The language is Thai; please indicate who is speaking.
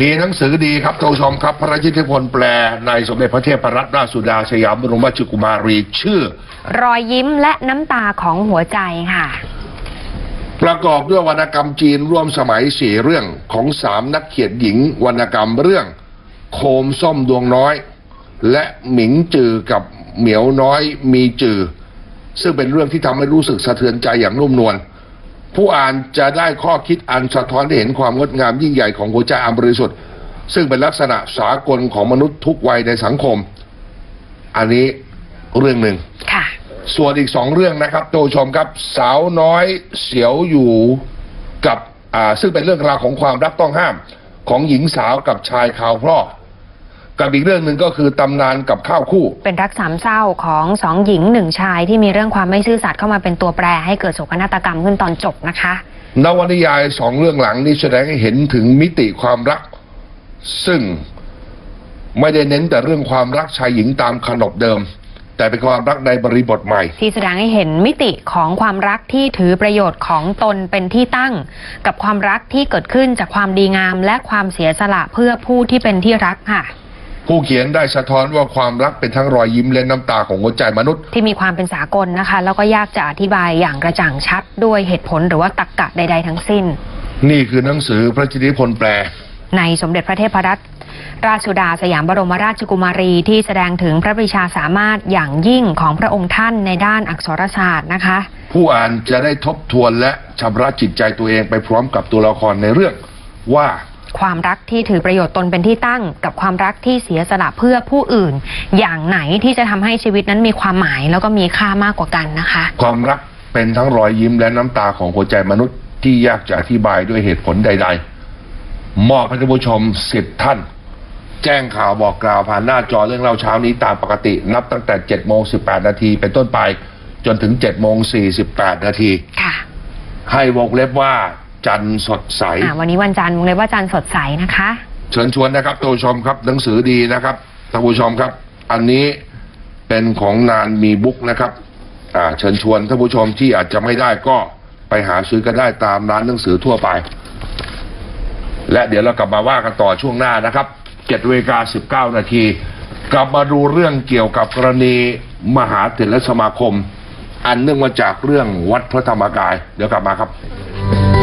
Speaker 1: มีหนังสือดีครับท่านผู้ชมครับ พระราชนิพนธ์แปลในสมเด็จพระเทพรัตนราชสุดาสยามบรมราชกุมารีชื่อ
Speaker 2: รอยยิ้มและน้ำตาของหัวใจค่ะ
Speaker 1: ประกอบด้วยวรรณกรรมจีนร่วมสมัยสี่เรื่องของสามนักเขียนหญิง วรรณกรรมเรื่อง โคมส้มดวงน้อย และหมิงจือกับเหมียวน้อยมีจือ ซึ่งเป็นเรื่องที่ทำให้รู้สึกสะเทือนใจอย่างนุ่มนวล ผู้อ่านจะได้ข้อคิดอันสะท้อนให้เห็นความงดงามยิ่งใหญ่ของหัวใจอันบริสุทธิ์ซึ่งเป็นลักษณะสากลของมนุษย์ทุกวัยในสังคม อันนี้เรื่องหนึ่ง
Speaker 2: ค่ะ
Speaker 1: ส่วนอีกสองเรื่องนะครับท่านผู้ชมครับสาวน้อยเสียวอยู่กับอ่าซึ่งเป็นเรื่องราวของความรักต้องห้ามของหญิงสาวกับชายข่าวเพราะ กับอีกเรื่องหนึ่งก็คือตำนานกับข้าวคู่
Speaker 2: เป็นรักสามเศร้าของสองหญิงหนึ่งชายที่มีเรื่องความไม่ซื่อสัตย์เข้ามาเป็นตัวแปรให้เกิดโศกนาฏกรรมขึ้นตอนจบนะคะ
Speaker 1: นวนิยายสองเรื่องหลังนี้แสดงให้เห็นถึงมิติความรัก ซึ่งไม่ได้เน้นแต่เรื่องความรักชายหญิงตามขนบเดิม แต่เป็นความรักในบริบทใหม่
Speaker 2: ที่แสดงให้เห็นมิติของความรักที่ถือประโยชน์ของตนเป็นที่ตั้ง กับความรักที่เกิดขึ้นจากความดีงาม และความเสียสละเพื่อผู้ที่เป็นที่รักค่ะ
Speaker 1: ผู้เขียนได้สะท้อนว่าความรักเป็นทั้งรอยยิ้มและน้ำตาของหัวใจมนุษย์
Speaker 2: ที่มีความเป็นสากลนะคะ แล้วก็ยากจะอธิบายอย่างกระจ่างชัดด้วยเหตุผลหรือว่าตรรกะใด ๆ ทั้งสิ้น
Speaker 1: นี่คือหนังสือพระราชนิพนธ์แปล
Speaker 2: ในสมเด็จพระเทพรัตนราชสุดาสยามบรมราชกุมารีที่แสดงถึงพระปรีชาสามารถอย่างยิ่งของพระองค์ท่านในด้านอักษรศาสตร์นะคะ
Speaker 1: ผู้อ่านจะได้ทบทวนและชำระจิตใจตัวเองไปพร้อมกับตัวละครในเรื่องว่า
Speaker 2: ความรักที่ถือประโยชน์ตนเป็นที่ตั้ง กับความรักที่เสียสละเพื่อผู้อื่น อย่างไหนที่จะทำให้ชีวิตนั้นมีความหมายแล้วก็มีค่ามากกว่ากันนะคะ
Speaker 1: ความรักเป็นทั้งรอยยิ้มและน้ำตาของหัวใจมนุษย์ที่ยากจะอธิบายด้วยเหตุผลใด ๆ มอบให้ท่านผู้ชมสิบท่าน แจ้งข่าวบอกกล่าวผ่านหน้าจอเรื่องเล่าเช้านี้ตามปกติ นับตั้งแต่7โมง18นาทีเป็นต้นไปจนถึง7โมง48นาที
Speaker 2: ค่ะ
Speaker 1: ให้วงเล็บว่า จันทร์สดใส
Speaker 2: อ่าวันนี้วันจันทร์วงเลยว่าจันทร์สดใสนะคะ
Speaker 1: เชิญชวนนะครับท่านผู้ชมครับหนังสือดีนะครับท่านผู้ชมครับ อันนี้เป็นของนานมีบุ๊กนะครับอ่าเชิญชวนท่านผู้ชมที่อาจจะไม่ได้ก็ไปหาซื้อกันได้ตามร้านหนังสือทั่วไป และเดี๋ยวเรากลับมาว่ากันต่อช่วงหน้านะครับเจ็ดเวลาสิบเก้านาที กลับมาดูเรื่องเกี่ยวกับกรณีมหาเถรสมาคม อันเนื่องมาจากเรื่องวัดพระธรรมกาย เดี๋ยวกลับมาครับ